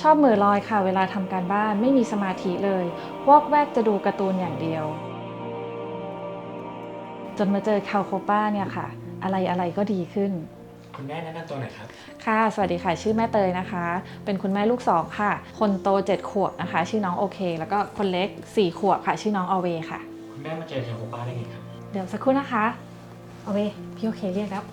ชอบมือลอยค่ะ เวลาทำการบ้านไม่มีสมาธิเลย วอกแวกจะดูการ์ตูนอย่างเดียว จนมาเจอคาลโคป้าเนี่ยค่ะ อะไรอะไรก็ดีขึ้น คุณแม่แนะนำตัวหน่อยครับ ค่ะ สวัสดีค่ะ ชื่อแม่เตยนะคะ เป็นคุณแม่ลูกสองค่ะ คนโต7ขวบนะคะ ชื่อน้องโอเค แล้วก็คนเล็ก4ขวบค่ะ ชื่อน้องอเวค่ะ คุณแม่มาเจอเทลโคป้าได้ไงครับ เดี๋ยวสักครู่นะคะ อเว พี่โอเคเรียกแล้ว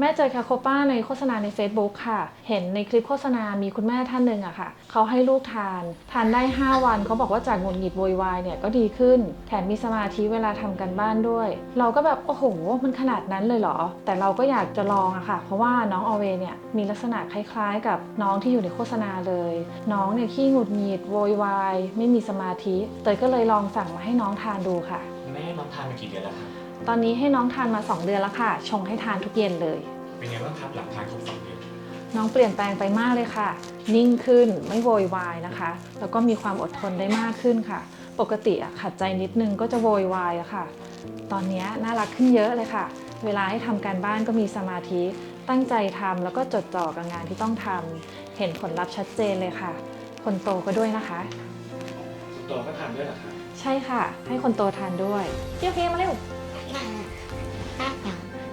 แม่เจอคาโคป้าในโฆษณาใน Facebook ค่ะ เห็นในคลิปโฆษณามีคุณแม่ท่านหนึ่งอะค่ะ เขาให้ลูกทาน ทานได้ 5 วันเขาบอกว่าจากหงุดหงิดโวยวายเนี่ยก็ดีขึ้น แถมมีสมาธิเวลาทำกันบ้านด้วย เราก็แบบ โอ้โห มันขนาดนั้นเลยเหรอ แต่เราก็อยากจะลองอะค่ะ เพราะว่าน้องอเวเนี่ยมีลักษณะคล้ายๆ กับน้องที่อยู่ในโฆษณาเลย น้องเนี่ยขี้หงุดหงิดโวยวายไม่มีสมาธิ เตยก็เลยลองสั่งมาให้น้องทานดูค่ะ แม่น้องทานมากี่เดือนแล้วครับ ตอนนี้ให้น้องทานมา 2 เดือนแล้วค่ะ ชงให้ทานทุกเย็นเลย เป็นไงบ้างครับหลังทานครบสองเดือนน้องเปลี่ยนแปลงไปมากเลยค่ะ นิ่งขึ้นไม่โวยวายนะคะ แล้วก็มีความอดทนได้มากขึ้นค่ะ ปกติอะขัดใจนิดนึงก็จะโวยวายอะค่ะ ตอนนี้น่ารักขึ้นเยอะเลยค่ะ เวลาให้ทำการบ้านก็มีสมาธิ ตั้งใจทำแล้วก็จดจ่อกับงานที่ต้องทำเห็นผลลัพธ์ชัดเจนเลยค่ะ คนโตก็ด้วยนะคะ คุณโตก็ทานด้วยเหรอครับ ใช่ค่ะ ให้คนโตทานด้วยเที่ยวเคมาเร็ว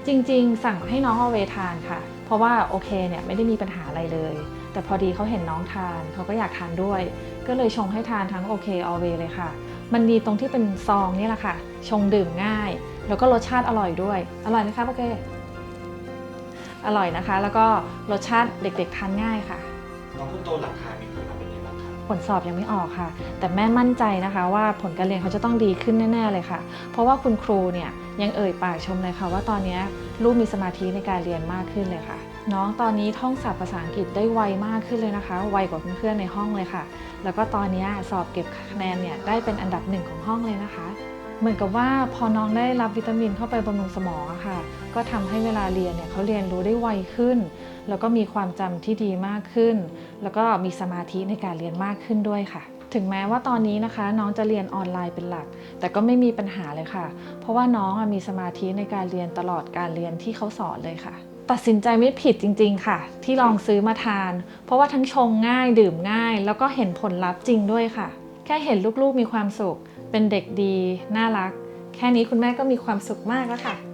จริงๆ สั่งให้น้องเอาเวทานค่ะ เพราะว่าโอเคเนี่ยไม่ได้มีปัญหาอะไรเลย แต่พอดีเขาเห็นน้องทานเขาก็อยากทานด้วย ก็เลยชงให้ทานทั้งโอเคเอาเวเลยค่ะ มันดีตรงที่เป็นซองนี่แหละค่ะ ชงดื่มง่าย แล้วก็รสชาติอร่อยด้วย อร่อยไหมคะโอเค อร่อยนะคะ แล้วก็รสชาติเด็กๆทานง่ายค่ะ น้องคุณโตหลังทานมีผลลัพธ์เป็น ลสอบยังไม่ออกค่ะ แต่แม่มั่นใจนะคะว่าผลการเรียนเขาจะต้องดีขึ้นแน่ ๆ เลยค่ะ เพราะว่าคุณครูเนี่ยยังเอ่ยปากชมเลยค่ะ ว่าตอนนี้ลูกมีสมาธิในการเรียนมากขึ้นเลยค่ะ น้องตอนนี้ท่องศัพท์ภาษาอังกฤษได้ไวมากขึ้นเลยนะคะ ไวกว่าเพื่อนๆในห้องเลยค่ะ แล้วก็ตอนนี้สอบเก็บคะแนนเนี่ยได้เป็นอันดับหนึ่งของห้องเลยนะคะเหมือนกับว่าพอน้องได้รับวิตามินเข้าไปบำรุงสมองอะค่ะ ก็ทำให้เวลาเรียนเนี่ยเขาเรียนรู้ได้ไวขึ้น แล้วก็มีความจำที่ดีมากขึ้น แล้วก็มีสมาธิในการเรียนมากขึ้นด้วยค่ะ ถึงแม้ว่าตอนนี้นะคะ น้องจะเรียนออนไลน์เป็นหลัก แต่ก็ไม่มีปัญหาเลยค่ะ เพราะว่าน้องมีสมาธิในการเรียนตลอดการเรียนที่เขาสอนเลยค่ะตัดสินใจไม่ผิดจริง ๆ ค่ะ ที่ลองซื้อมาทาน เพราะว่าทั้งชงง่ายดื่มง่าย แล้วก็เห็นผลลัพธ์จริงด้วยค่ะ แค่เห็นลูกๆมีความสุข เป็นเด็กดี น่ารัก แค่นี้คุณแม่ก็มีความสุขมากแล้วค่ะ